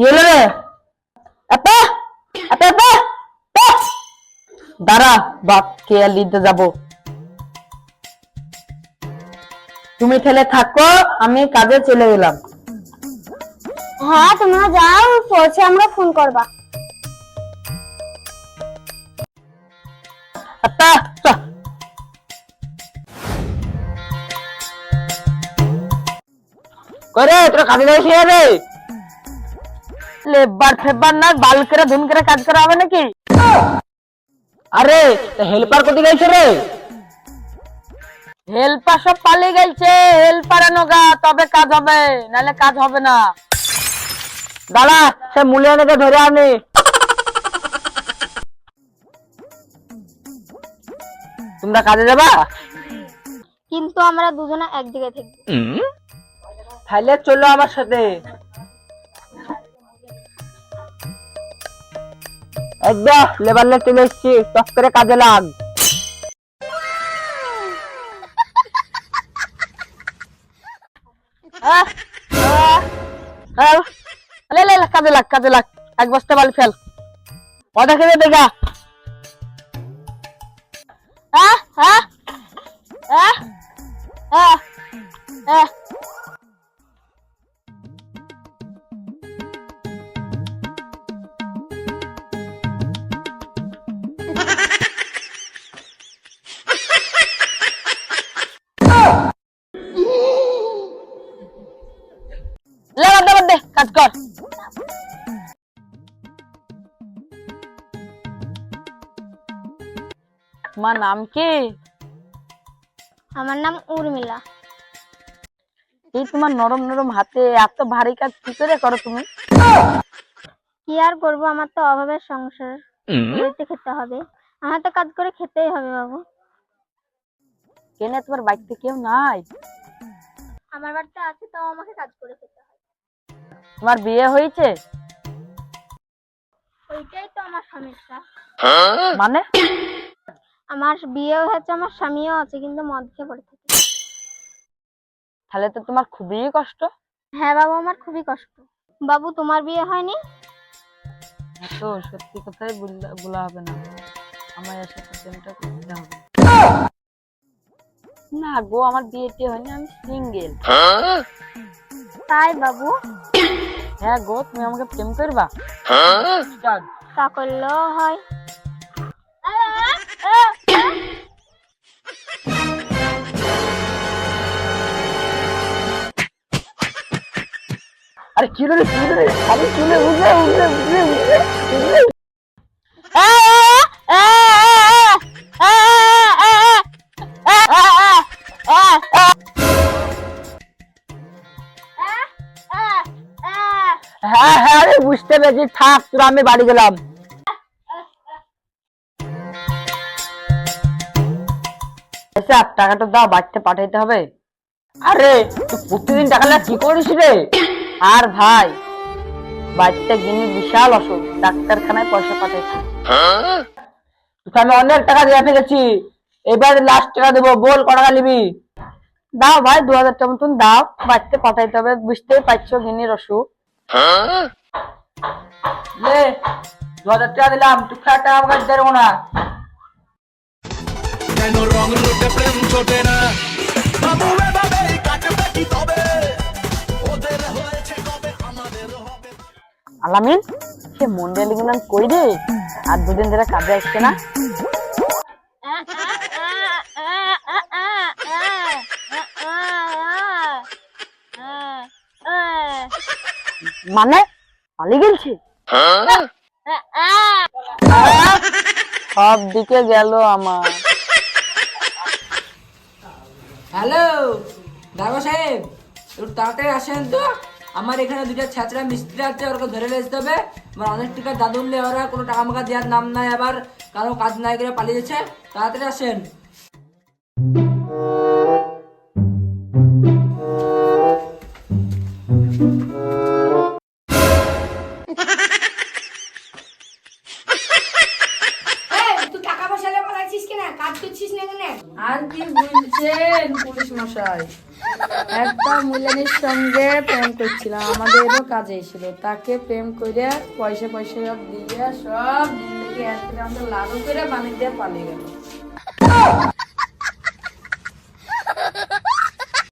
আপা আপা আপা আপা! দাঁড়া বাপ কেয়ার নিতে যাব? তুমি তাহলে থাকো আমি কাজে চলে গেলাম হ্যাঁ তোমরা যাও পৌঁছে আমরা ফোন করবা। চল। করে তোর কাজে যাইছি রে লেবার ফেবার না বাল করে ধুন করে কাজ করা হবে নাকি? আরে হেল্পার কোথায় গেছে রে? হেল্পার সব পালিয়ে গেছে হেল্পার নোগা তবে কাজ হবে নাহলে কাজ হবে না। দাঁড়া সে মূল্যায়নকে ধরে আনি। তোমরা কাজে যাবা? কিন্তু আমরা দুজনে এক জায়গায় থাকব তাহলে চলো আমার সাথে। একদম লেবার লে চলে এসছি টক করে কাজে লাগ। কাজে লাগ কাজে লাগ। এক বস্তা বালি ফেল। কথা খেয়ে দেখা আহ আহ আহ আহ। আহ লে দে কাজ কর তোমার নাম কি আমার নাম উর্মিলা। এই তোমার নরম নরম হাতে এত ভারী কাজ কি করে করো তুমি? কি আর করব? আমার তো অভাবের সংসার। খেতে হবে। আমার তো কাজ করে খেতেই হবে বাবু। কেনে তোমার বাড়িতে কেউ নাই? আমার বাড়িতে আছে তাও আমাকে কাজ করে খেতে হবে তোমার বিয়ে হয়েছে? ওইটাই তো আমার সমস্যা। মানে? আমার বিয়েও হয়েছে আমার স্বামীও আছে কিন্তু মদ খেয়ে পড়ে থাকে। তাহলে তো তোমার খুবই কষ্ট। হ্যাঁ বাবু আমার খুবই কষ্ট। বাবু তোমার বিয়ে হয়নি? তো সত্যি কথাই বলা হবে না। আমার এর সাথে প্রেমটা করতে হবে। না গো আমার বিয়েটি হয়নি আমি সিঙ্গেল তাই বাবু? হ্যাঁ গো তুমি আমাকে প্রেম করবা? চল। তা করলেও হয়। আরে কি রে কি রে? আরে কি রে উঠে উঠে উঠে হ্যাঁ হ্যাঁ আরে বুঝতে পেরেছি। থাক, তোরা আমি বাড়ি গেলাম। টাকাটা দাও, বাড়িতে পাঠাইতে হবে। আরে প্রতিদিন টাকা কি করিস রে? আর ভাই, বাড়িতে গিনি বিশাল অসুখ, ডাক্তারখানায় পয়সা পাঠাইছি আমি অনেক টাকা দিয়ে ফেলেছি এবার লাস্ট টাকা দেবো, বল ক টাকা নিবি? দাও ভাই, দু হাজার টাকা মতন দাও, বাড়িতে পাঠাইতে হবে। বুঝতেই পারছ গিনির অসুখ। লে দু হাজার টাকা দিলাম তুই টাকা আমার কাছে দেবো না। কেন রং রুটে প্রেম ছোটে না? বাবু এভাবে কাটবে কি তবে? ওদের হয়েছে কবে আমাদের হবে। আলামিন সে মন্ডল গুলান কই রে? আর দুদিন ধরে কাজে আসছে না? মানে? পালিয়ে গেছে সব দিকে গেল আমার। হ্যালো দারোগা সাহেব একটু তাড়াতাড়ি আসেন তো। আমার এখানে দুটো ছাত্রা মিস্ত্রি আছে ওরকে ধরে নিয়ে হবে। আমার অনেক টাকা দাদুন নিয়ে ওরা কোনো টাকা মাকা দেওয়ার নাম নাই আবার কারও কাজ নাই করে পালিয়ে যাচ্ছে। তাড়াতাড়ি আসেন। কাজ করছিস না কেন? আর কি বলছেন পুলিশ মশাই? একটা মূল্যানির সঙ্গে প্রেম করছিলাম, আমাদেরও কাজে ছিল তাকে প্রেম করে পয়সা পয়সা সব দিয়ে, সব জিন্দগি এক করে আমাদের লাড়ু করে বানিয়ে দিয়ে পালিয়ে গেল।